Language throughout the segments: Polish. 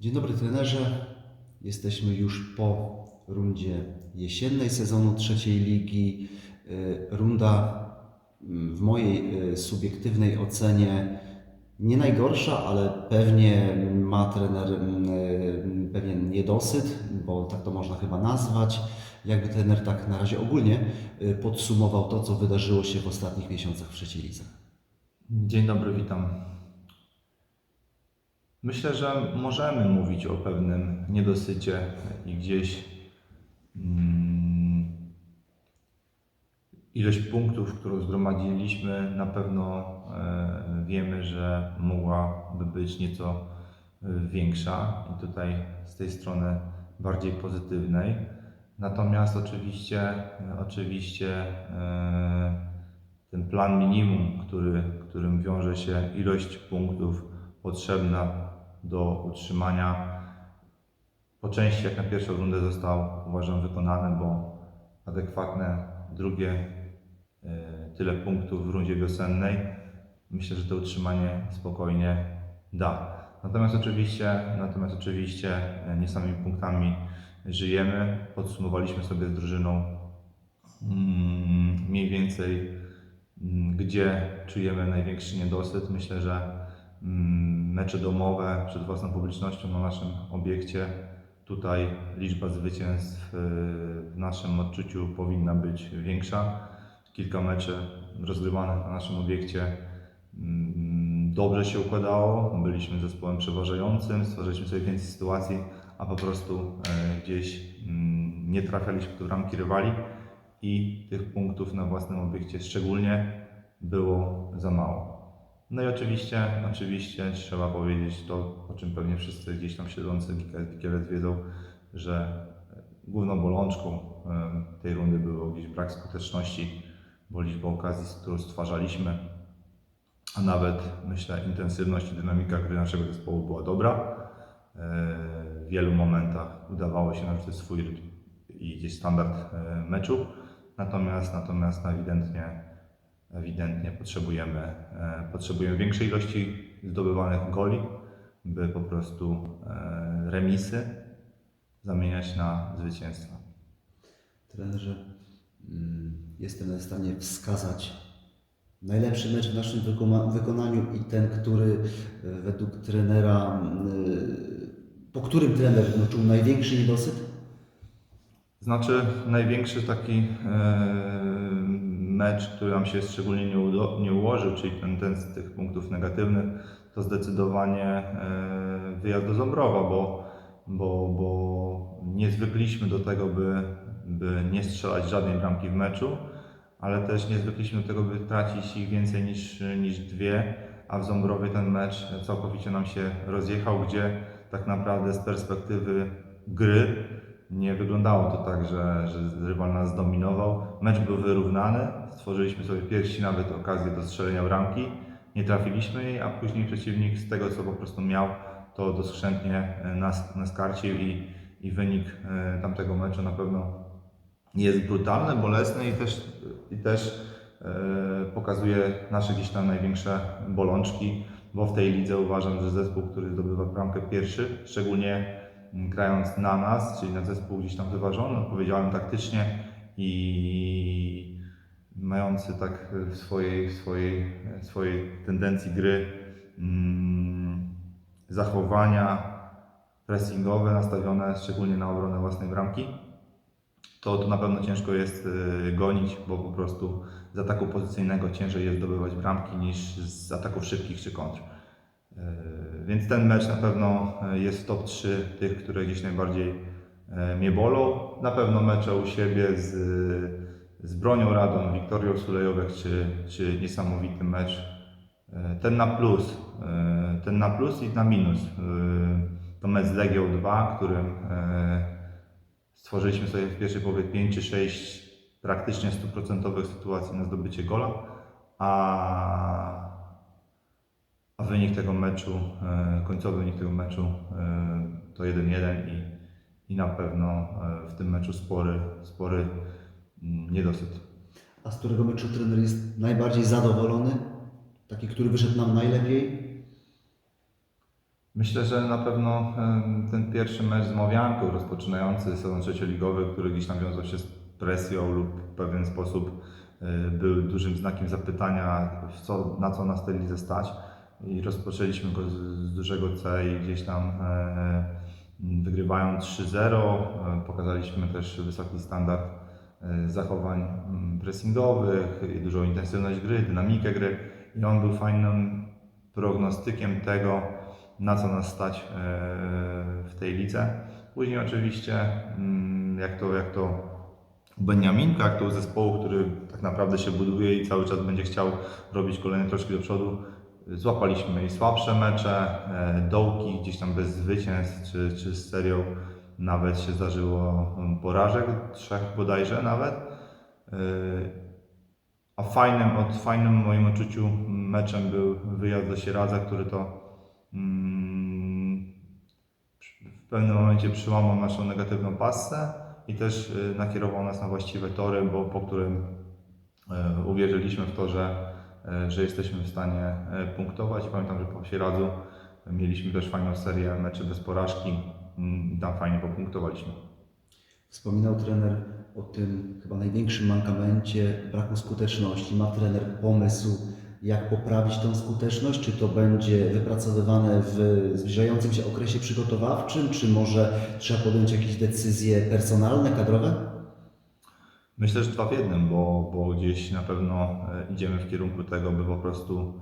Dzień dobry trenerze. Jesteśmy już po rundzie jesiennej sezonu trzeciej ligi. Y, Runda mm, w mojej y, subiektywnej ocenie nie najgorsza, ale pewnie ma trener mm, y, pewien niedosyt, bo tak to można chyba nazwać. Jakby trener tak na razie ogólnie podsumował to, co wydarzyło się w ostatnich miesiącach w trzeciej lidze. Dzień dobry, witam. Myślę, że możemy mówić o pewnym niedosycie i gdzieś mm, ilość punktów, którą zgromadziliśmy, na pewno e, wiemy, że mogłaby być nieco e, większa i tutaj z tej strony bardziej pozytywnej. Natomiast oczywiście, oczywiście e, ten plan minimum, który, którym wiąże się ilość punktów potrzebna do utrzymania, po części jak na pierwszą rundę został uważam wykonany, bo adekwatne drugie e, tyle punktów w rundzie wiosennej myślę, że to utrzymanie spokojnie da. Natomiast oczywiście, natomiast oczywiście e, nie samymi punktami żyjemy. Podsumowaliśmy sobie z drużyną mm, mniej więcej Mm, gdzie czujemy największy niedosyt. Myślę, że mecze domowe przed własną publicznością na naszym obiekcie, tutaj liczba zwycięstw y, w naszym odczuciu powinna być większa. Kilka meczy rozgrywanych na naszym obiekcie mm, dobrze się układało, byliśmy zespołem przeważającym, stworzyliśmy sobie więcej sytuacji, a po prostu e, gdzieś mm, nie trafialiśmy do bramki rywali i tych punktów na własnym obiekcie szczególnie było za mało. No i oczywiście, oczywiście trzeba powiedzieć to, o czym pewnie wszyscy gdzieś tam siedzący Wikielec wiedzą, że główną bolączką e, tej rundy było gdzieś brak skuteczności, bo liczba okazji, którą stwarzaliśmy, a nawet myślę intensywność i dynamika gry naszego zespołu była dobra. E, W wielu momentach udawało się narzucić swój i gdzieś standard e, meczu. Natomiast, natomiast ewidentnie, ewidentnie potrzebujemy, e, potrzebujemy większej ilości zdobywanych goli, by po prostu e, remisy zamieniać na zwycięstwa. Trenerze, mm, jestem w stanie wskazać najlepszy mecz w naszym wykona- wykonaniu i ten, który e, według trenera, po którym trener czuł największy niedosyt? Znaczy największy taki e, mecz, który nam się szczególnie nie, udo, nie ułożył, czyli ten, ten z tych punktów negatywnych, to zdecydowanie e, wyjazd do Ząbrowa, bo, bo, bo nie zwykliśmy do tego, by, by nie strzelać żadnej bramki w meczu, ale też nie zwykliśmy do tego, by tracić ich więcej niż, niż dwie, a w Ząbrowie ten mecz całkowicie nam się rozjechał, gdzie tak naprawdę z perspektywy gry nie wyglądało to tak, że, że rywal nas zdominował. Mecz był wyrównany, stworzyliśmy sobie pierwsi nawet okazję do strzelenia bramki, nie trafiliśmy jej, a później przeciwnik z tego, co po prostu miał, to doskrzętnie nas, nas karcił i, i wynik e, tamtego meczu na pewno jest brutalny, bolesny i też, i też e, pokazuje nasze gdzieś tam największe bolączki, bo w tej lidze uważam, że zespół, który zdobywa bramkę pierwszy, szczególnie grając na nas, czyli na zespół gdzieś tam wyważony, odpowiedzialny taktycznie i mający tak w swojej, w swojej, w swojej tendencji gry mm, zachowania pressingowe nastawione szczególnie na obronę własnej bramki to, to na pewno ciężko jest y, gonić, bo po prostu z ataku pozycyjnego ciężej jest zdobywać bramki niż z ataków szybkich czy kontr. Y, Więc ten mecz na pewno y, jest w top 3 tych, które gdzieś najbardziej y, mnie bolą. Na pewno mecze u siebie z, z Bronią Radą, Wiktorią Sulejowek, czy, czy niesamowity mecz. Ten na plus, ten na plus i na minus. To mecz z Legią 2, którym Stworzyliśmy sobie w pierwszej połowie 5 czy 6 praktycznie stuprocentowych sytuacji na zdobycie gola, a, a wynik tego meczu, e, końcowy wynik tego meczu e, to 1-1 i, i na pewno e, w tym meczu spory, spory mm, niedosyt. A z którego meczu trener jest najbardziej zadowolony? Taki, który wyszedł nam najlepiej? Myślę, że na pewno ten pierwszy mecz z Mowianką, rozpoczynający sezon trzecioligowy, który gdzieś tam wiązał się z presją lub w pewien sposób był dużym znakiem zapytania, co, na co nas tej lidze stać. I rozpoczęliśmy go z, z dużego C i gdzieś tam e, wygrywając 3-0, e, pokazaliśmy też wysoki standard e, zachowań mm, pressingowych, dużą intensywność gry, dynamikę gry i on był fajnym prognostykiem tego, na co nas stać e, w tej lidze. Później oczywiście, mm, jak to, jak to Beniaminka, jak to zespołu, który tak naprawdę się buduje i cały czas będzie chciał robić kolejne kroczki do przodu, złapaliśmy i słabsze mecze, e, dołki gdzieś tam bez zwycięstw, czy, czy z serią nawet się zdarzyło mm, porażek, trzech bodajże nawet. E, A fajnym, od fajnym moim odczuciu meczem był wyjazd do Sieradza, który to mm, w pewnym momencie przełamał naszą negatywną passę i też y, nakierował nas na właściwe tory, bo po którym uwierzyliśmy w to, że, że jesteśmy w stanie y, punktować. Pamiętam, że po Sieradzu mieliśmy też fajną serię meczy bez porażki mm, tam fajnie popunktowaliśmy. Wspominał trener o tym chyba największym mankamencie braku skuteczności. Ma trener pomysł, jak poprawić tą skuteczność? Czy to będzie wypracowywane w zbliżającym się okresie przygotowawczym, czy może trzeba podjąć jakieś decyzje personalne, kadrowe? Myślę, że dwa w jednym, bo, bo gdzieś na pewno e, idziemy w kierunku tego, by po prostu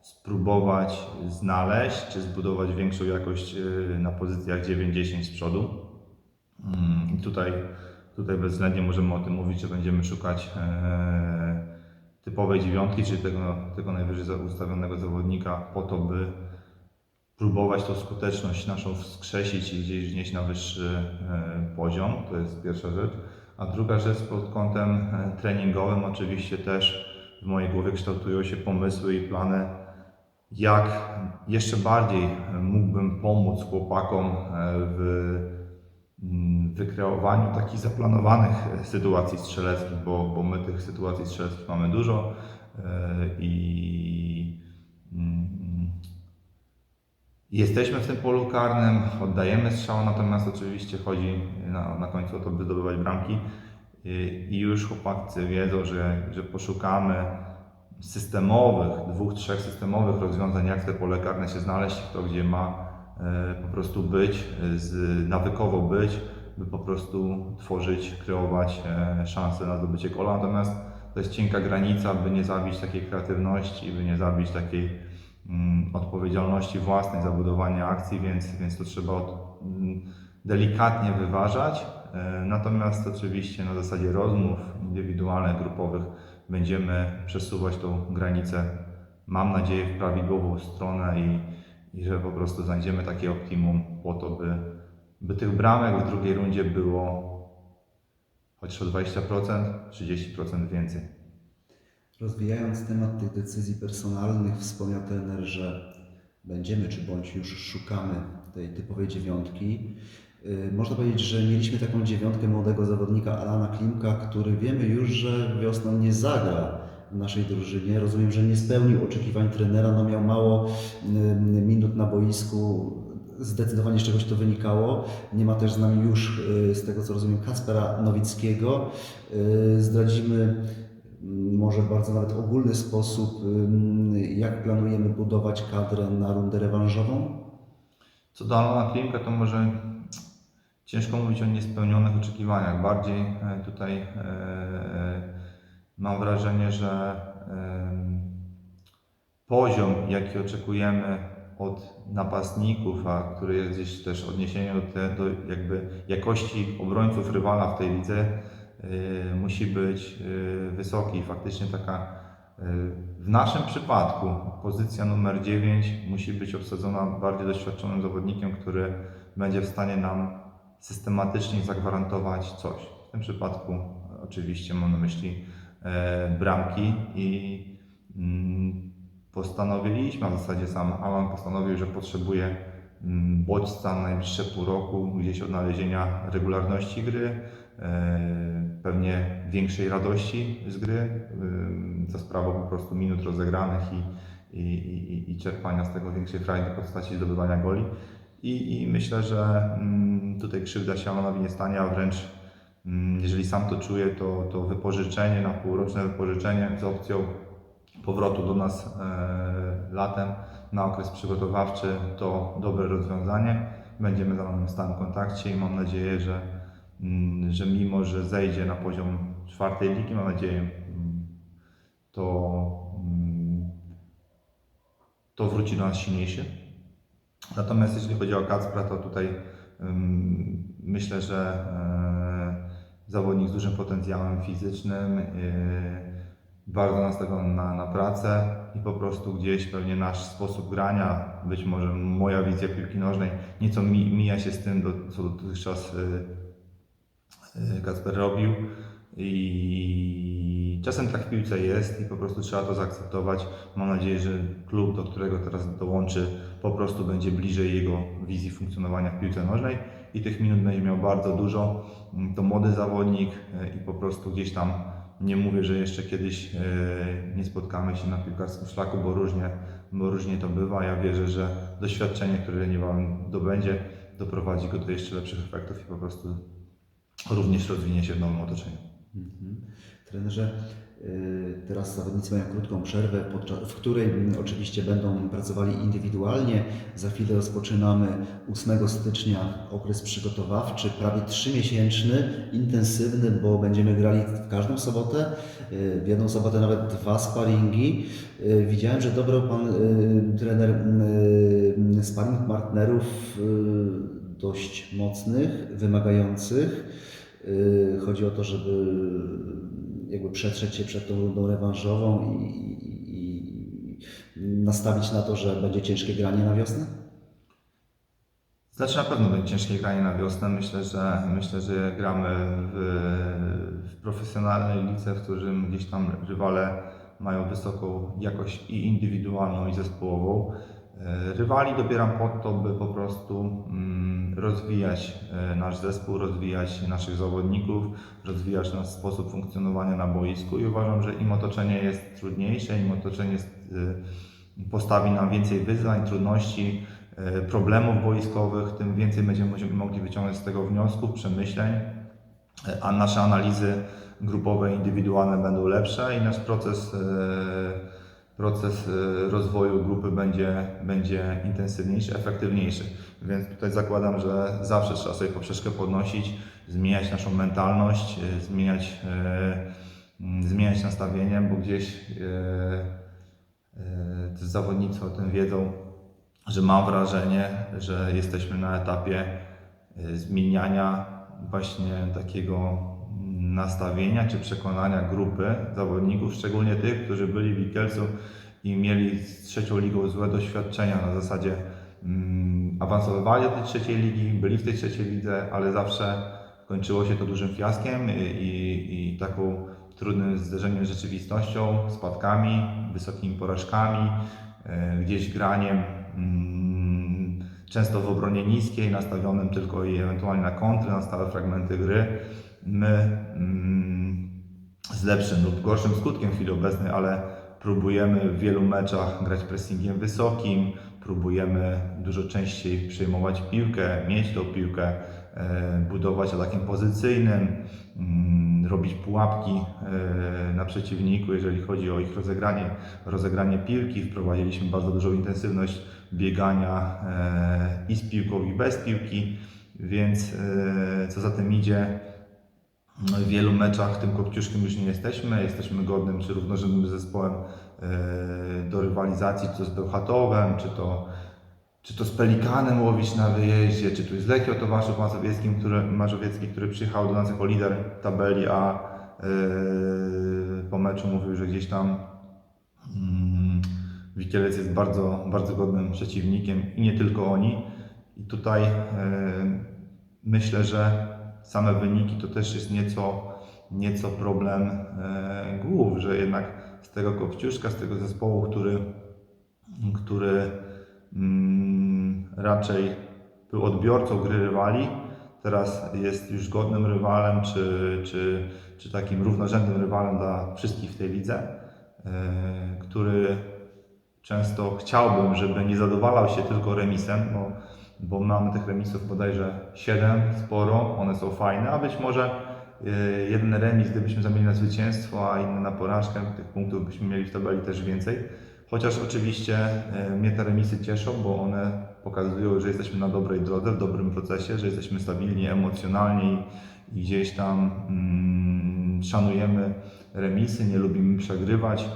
spróbować znaleźć czy zbudować większą jakość e, na pozycjach 9-10 z przodu. Mm, I tutaj, tutaj bezwzględnie możemy o tym mówić, że będziemy szukać e, typowej dziewiątki, czyli tego, tego najwyżej ustawionego zawodnika po to, by próbować tą skuteczność naszą wskrzesić i gdzieś wnieść na wyższy poziom. To jest pierwsza rzecz. A druga rzecz pod kątem e, treningowym oczywiście też w mojej głowie kształtują się pomysły i plany, jak jeszcze bardziej e, mógłbym pomóc chłopakom e, w mm, wykreowaniu takich zaplanowanych sytuacji strzeleckich, bo, bo my tych sytuacji strzeleckich mamy dużo i mm, Jesteśmy w tym polu karnym, oddajemy strzał, natomiast oczywiście chodzi na, na końcu o to, by zdobywać bramki. I już chłopacy wiedzą, że, że poszukamy systemowych, dwóch, trzech systemowych rozwiązań, jak te pole karne się znaleźć, to gdzie ma e, po prostu być, z, nawykowo być, by po prostu tworzyć, kreować e, szanse na zdobycie gola. Natomiast to jest cienka granica, by nie zabić takiej kreatywności, by nie zabić takiej odpowiedzialności własnej za budowanie akcji, więc, więc to trzeba od, mm, delikatnie wyważać. E, Natomiast oczywiście na zasadzie rozmów indywidualnych, grupowych będziemy przesuwać tą granicę, mam nadzieję, w prawidłową stronę i, i że po prostu znajdziemy takie optimum po to, by, by tych bramek w drugiej rundzie było chociaż o 20%, 30% więcej. Rozwijając temat tych decyzji personalnych, wspomniał trener, że będziemy czy bądź już szukamy tej typowej dziewiątki. Yy, Można powiedzieć, że mieliśmy taką dziewiątkę młodego zawodnika Alana Klimka, który wiemy już, że wiosną nie zagra w naszej drużynie. Rozumiem, że nie spełnił oczekiwań trenera, no miał mało yy, minut na boisku. Zdecydowanie z czegoś to wynikało. Nie ma też z nami już, yy, z tego co rozumiem, Kacpera Nowickiego. Zdradzimy może bardzo nawet ogólny sposób, jak planujemy budować kadrę na rundę rewanżową? Co do Alana Klimka, to może ciężko mówić o niespełnionych oczekiwaniach. Bardziej e, tutaj e, mam wrażenie, że poziom, jaki oczekujemy od napastników, a który jest gdzieś też odniesieniem do, do jakby jakości obrońców rywala w tej lidze, musi być e, wysoki. Faktycznie taka e, w naszym przypadku pozycja numer 9 musi być obsadzona bardziej doświadczonym zawodnikiem, który będzie w stanie nam systematycznie zagwarantować coś. W tym przypadku oczywiście mam na myśli e, bramki i mm, postanowiliśmy, a w zasadzie sam Alan postanowił, że potrzebuje mm, bodźca na najbliższe pół roku, gdzieś odnalezienia regularności gry, e, pewnie większej radości z gry, za sprawą po prostu minut rozegranych i, i, i, i czerpania z tego większej frajdy w postaci zdobywania goli. I, I myślę, że tutaj krzywda się Alanowi nie stanie, a wręcz jeżeli sam to czuje, to, to wypożyczenie na półroczne wypożyczenie z opcją powrotu do nas e, latem na okres przygotowawczy to dobre rozwiązanie. Będziemy z Alanem w stałym kontakcie i mam nadzieję, że, że mimo, że zejdzie na poziom czwartej ligi, mam nadzieję, mm, to, mm, to wróci do nas silniejszy. Natomiast jeśli chodzi o Kacpra, to tutaj myślę, że e, zawodnik z dużym potencjałem fizycznym, e, bardzo nastawiony na, na pracę i po prostu gdzieś pewnie nasz sposób grania, być może moja wizja piłki nożnej nieco mi, mija się z tym, do, co dotychczas e, Kacper robił i czasem tak w piłce jest i po prostu trzeba to zaakceptować. Mam nadzieję, że klub, do którego teraz dołączy, po prostu będzie bliżej jego wizji funkcjonowania w piłce nożnej i tych minut będzie miał bardzo dużo. To młody zawodnik e, i po prostu gdzieś tam nie mówię, że jeszcze kiedyś e, nie spotkamy się na piłkarskim szlaku, bo różnie, bo różnie to bywa. Ja wierzę, że doświadczenie, które niebawem dobędzie, doprowadzi go do jeszcze lepszych efektów i po prostu również rozwinie się w nowym otoczeniu. Mhm. Trenerze, y, teraz zawodnicy mają krótką przerwę, podczas, w której mm, oczywiście będą pracowali indywidualnie. Za chwilę rozpoczynamy 8 stycznia okres przygotowawczy, prawie trzymiesięczny, intensywny, bo będziemy grali w każdą sobotę, y, w jedną sobotę nawet dwa sparingi. Y, Widziałem, że dobrał Pan trener y, sparring partnerów dość mocnych, wymagających. Yy, Chodzi o to, żeby jakby przetrzeć się przed tą rundą rewanżową i, i, i nastawić na to, że będzie ciężkie granie na wiosnę? Znaczy na pewno będzie ciężkie granie na wiosnę. Myślę, że myślę, że gramy w, w profesjonalnej lidze, w którym gdzieś tam rywale mają wysoką jakość i indywidualną, i zespołową. E, Rywali dobieram po to, by po prostu mm, rozwijać e, nasz zespół, rozwijać naszych zawodników, rozwijać nasz sposób funkcjonowania na boisku i uważam, że im otoczenie jest trudniejsze, im otoczenie e, postawi nam więcej wyzwań, trudności, problemów boiskowych, tym więcej będziemy mo- mogli wyciągnąć z tego wniosków, przemyśleń, a nasze analizy grupowe, indywidualne będą lepsze i nasz proces, proces e, rozwoju grupy będzie, będzie intensywniejszy, efektywniejszy. Więc tutaj zakładam, że zawsze trzeba sobie poprzeczkę podnosić, zmieniać naszą mentalność, e, zmieniać, e, m, zmieniać nastawienie, bo gdzieś zawodnicy o tym wiedzą, że mam wrażenie, że jesteśmy na etapie zmieniania właśnie takiego nastawienia czy przekonania grupy zawodników, szczególnie tych, którzy byli w Wikelcu i mieli z trzecią ligą złe doświadczenia na zasadzie mm, awansowali do tej trzeciej ligi, byli w tej trzeciej lidze, ale zawsze kończyło się to dużym fiaskiem i, i, i taką trudnym zderzeniem z rzeczywistością, spadkami, wysokimi porażkami, e, gdzieś graniem mm, często w obronie niskiej, nastawionym tylko i ewentualnie na kontry, na stałe fragmenty gry. My mm, z lepszym lub gorszym skutkiem w chwili obecnej, ale próbujemy w wielu meczach grać pressingiem wysokim, próbujemy dużo częściej przejmować piłkę, mieć tą piłkę, e, budować atakiem pozycyjnym, mm, robić pułapki e, na przeciwniku, jeżeli chodzi o ich rozegranie, rozegranie piłki. Wprowadziliśmy bardzo dużą intensywność biegania e, i z piłką, i bez piłki, więc co za tym idzie, no i w wielu meczach tym kopciuszkiem już nie jesteśmy. Jesteśmy godnym czy równorzędnym zespołem e, do rywalizacji, czy to z Bełchatowem, czy to, czy to z Pelikanem łowić na wyjeździe, czy tu z Lechią Tomaszów Mazowieckim, który, Mazowiecki, który przyjechał do nas jako lider tabeli, a e, po meczu mówił, że gdzieś tam mm, Wikielec jest bardzo, bardzo godnym przeciwnikiem i nie tylko oni. I tutaj e, myślę, że same wyniki to też jest nieco, nieco problem e, głów, że jednak z tego kopciuszka, z tego zespołu, który, który mm, raczej był odbiorcą gry rywali, teraz jest już godnym rywalem, czy, czy, czy takim równorzędnym rywalem dla wszystkich w tej lidze, e, który często chciałbym, żeby nie zadowalał się tylko remisem, bo, bo mamy tych remisów bodajże 7, sporo, one są fajne, a być może y, jeden remis, gdybyśmy zamienili na zwycięstwo, a inny na porażkę, tych punktów byśmy mieli w tabeli też więcej. Chociaż oczywiście y, mnie te remisy cieszą, bo one pokazują, że jesteśmy na dobrej drodze, w dobrym procesie, że jesteśmy stabilni emocjonalnie i gdzieś tam mm, szanujemy remisy, nie lubimy przegrywać,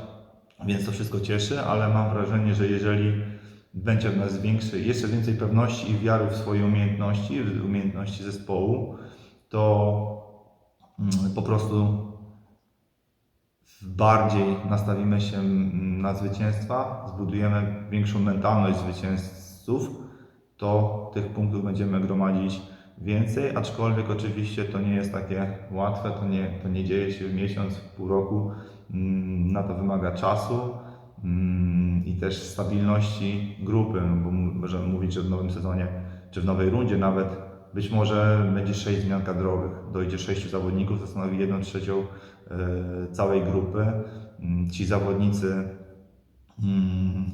więc to wszystko cieszy, ale mam wrażenie, że jeżeli będzie w nas większy, jeszcze więcej pewności i wiary w swoje umiejętności, w umiejętności zespołu, to mm, po prostu bardziej nastawimy się mm, na zwycięstwa, zbudujemy większą mentalność zwycięzców, to tych punktów będziemy gromadzić więcej, aczkolwiek oczywiście to nie jest takie łatwe, to nie, to nie dzieje się w miesiąc, w pół roku, Mm, na to wymaga czasu i też stabilności grupy, bo m- możemy mówić, w nowym sezonie, czy w nowej rundzie nawet, być może będzie sześć zmian kadrowych, dojdzie sześciu zawodników, to stanowi jedną trzecią e, całej grupy. Mm, Ci zawodnicy mm,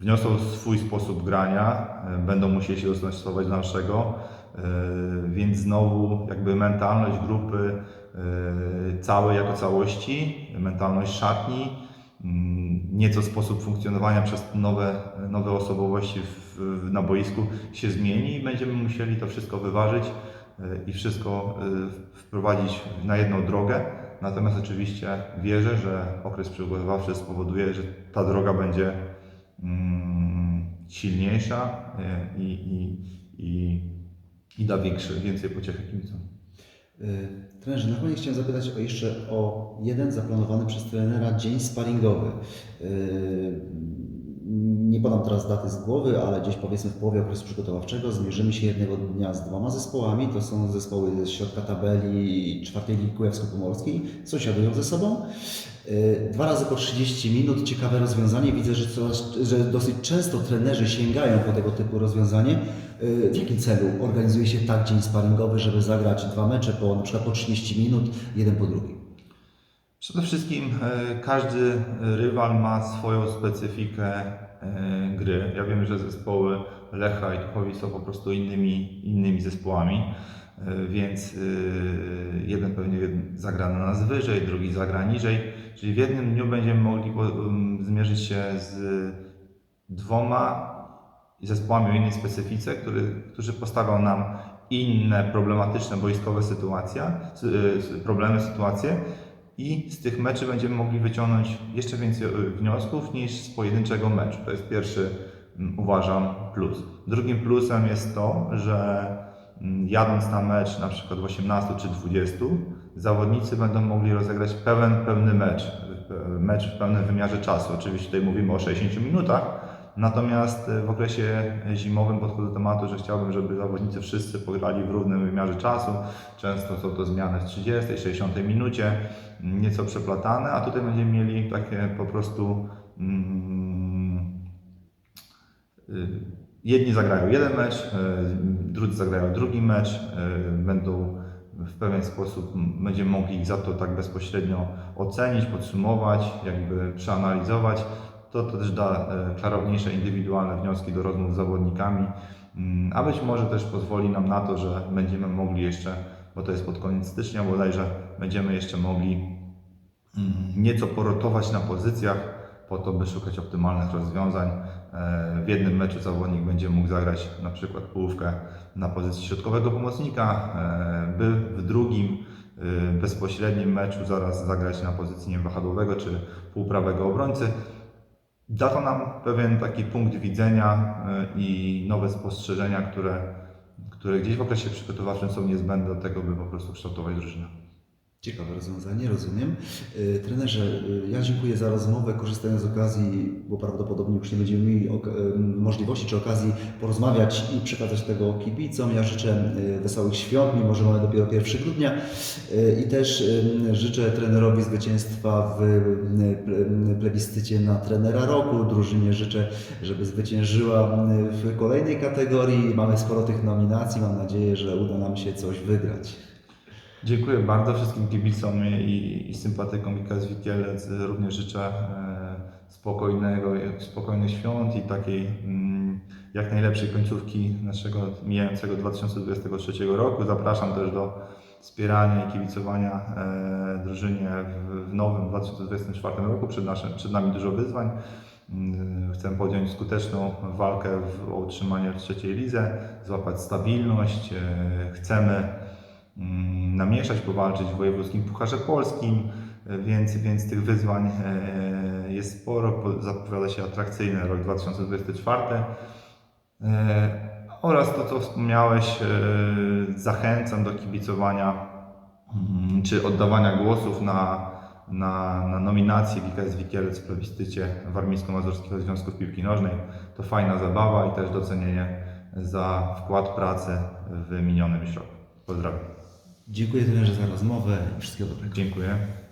wniosą swój sposób grania, e, będą musieli się dostosować do naszego, e, więc znowu jakby mentalność grupy całej jako całości, mentalność szatni, mm, nieco sposób funkcjonowania przez nowe, nowe osobowości w, na boisku się zmieni i będziemy musieli to wszystko wyważyć e, i wszystko e, wprowadzić na jedną drogę. Natomiast oczywiście wierzę, że okres przygotowawczy spowoduje, że ta droga będzie mm, silniejsza e, i, i, i, i da większy, więcej pociechy kibicom. Y, Trenerze, na koniec chciałem zapytać o jeszcze o jeden zaplanowany przez trenera dzień sparingowy. Y, Nie podam teraz daty z głowy, ale gdzieś powiedzmy w połowie okresu przygotowawczego zmierzymy się jednego dnia z dwoma zespołami. To są zespoły z środka tabeli czwartej Ligi Kujawsko-Pomorskiej, sąsiadują ze sobą. Y, Dwa razy po 30 minut, ciekawe rozwiązanie. Widzę, że, coraz, że dosyć często trenerzy sięgają po tego typu rozwiązanie. Y, W jakim celu organizuje się tak dzień sparingowy, żeby zagrać dwa mecze po na przykład po 30 minut, jeden po drugim? Przede wszystkim e, każdy rywal ma swoją specyfikę e, gry. Ja wiem, że zespoły Lecha i Tuchowi są po prostu innymi, innymi zespołami, więc e, jeden pewnie zagra na nas wyżej, drugi zagra niżej. Czyli w jednym dniu będziemy mogli po- m, zmierzyć się z dwoma zespołami o innej specyfice, który, którzy postawią nam inne problematyczne boiskowe sytuacje, sy- problemy, sytuacje i z tych meczy będziemy mogli wyciągnąć jeszcze więcej y, wniosków niż z pojedynczego meczu. To jest pierwszy, mm, uważam, plus. Drugim plusem jest to, że jadąc na mecz na przykład w 18 czy 20, zawodnicy będą mogli rozegrać pełen, pełny mecz, y, mecz w pełnym wymiarze czasu. Oczywiście tutaj mówimy o 60 minutach, Natomiast e, w okresie zimowym podchodzę do tematu, że chciałbym, żeby zawodnicy wszyscy pograli w równym wymiarze czasu. Często są to zmiany w 30, 60 minucie, m, nieco przeplatane, a tutaj będziemy mieli takie po prostu. Mm, y, jedni zagrają jeden mecz, y, drudzy zagrają drugi mecz, y, będą w pewien sposób będziemy mogli ich za to tak bezpośrednio ocenić, podsumować, jakby przeanalizować to, to też da e, klarowniejsze indywidualne wnioski do rozmów z zawodnikami, Mm, a być może też pozwoli nam na to, że będziemy mogli jeszcze, bo to jest pod koniec stycznia bodajże, będziemy jeszcze mogli mm, nieco porotować na pozycjach po to, by szukać optymalnych rozwiązań. E, W jednym meczu zawodnik będzie mógł zagrać na przykład połówkę na pozycji środkowego pomocnika, e, by w drugim e, bezpośrednim meczu zaraz zagrać na pozycji nie wahadłowego czy półprawego obrońcy. Da to nam pewien taki punkt widzenia i nowe spostrzeżenia, które, które gdzieś w okresie przygotowawczym są niezbędne do tego, by po prostu kształtować drużynę. Ciekawe rozwiązanie, rozumiem. Y, Trenerze, y, ja dziękuję za rozmowę, korzystając z okazji, bo prawdopodobnie już nie będziemy mieli y, możliwości czy okazji porozmawiać i przekazać tego kibicom. Ja życzę wesołych świąt, mimo że mamy dopiero 1 grudnia i też życzę trenerowi zwycięstwa w ple- plebiscycie na trenera roku. Drużynie życzę, żeby zwyciężyła w kolejnej kategorii. Mamy sporo tych nominacji, mam nadzieję, że uda nam się coś wygrać. Dziękuję bardzo wszystkim kibicom i, i sympatykom GKS Wikielec. Również życzę e, spokojnego, spokojnych świąt i takiej mm, jak najlepszej końcówki naszego mijającego 2023 roku. Zapraszam też do wspierania i kibicowania e, drużynie w, nowym 2024 roku. Przed, naszym, przed nami dużo wyzwań. Mm, Chcę podjąć skuteczną walkę w, o utrzymanie trzeciej lidze, złapać stabilność. E, Chcemy namieszać, powalczyć w wojewódzkim Pucharze Polskim, e, więc, więc tych wyzwań e, jest sporo. Po- Zapowiada się atrakcyjny rok 2024. E, Oraz to, co wspomniałeś, e, zachęcam do kibicowania mm, czy oddawania głosów na, na, na nominację GKS Wikielec w plebiscycie Warmińsko-Mazurskiego Związku Piłki Nożnej. To fajna zabawa i też docenienie za wkład pracy w minionym roku. Pozdrawiam. Dziękuję za rozmowę i wszystkiego dobrego. Dziękuję.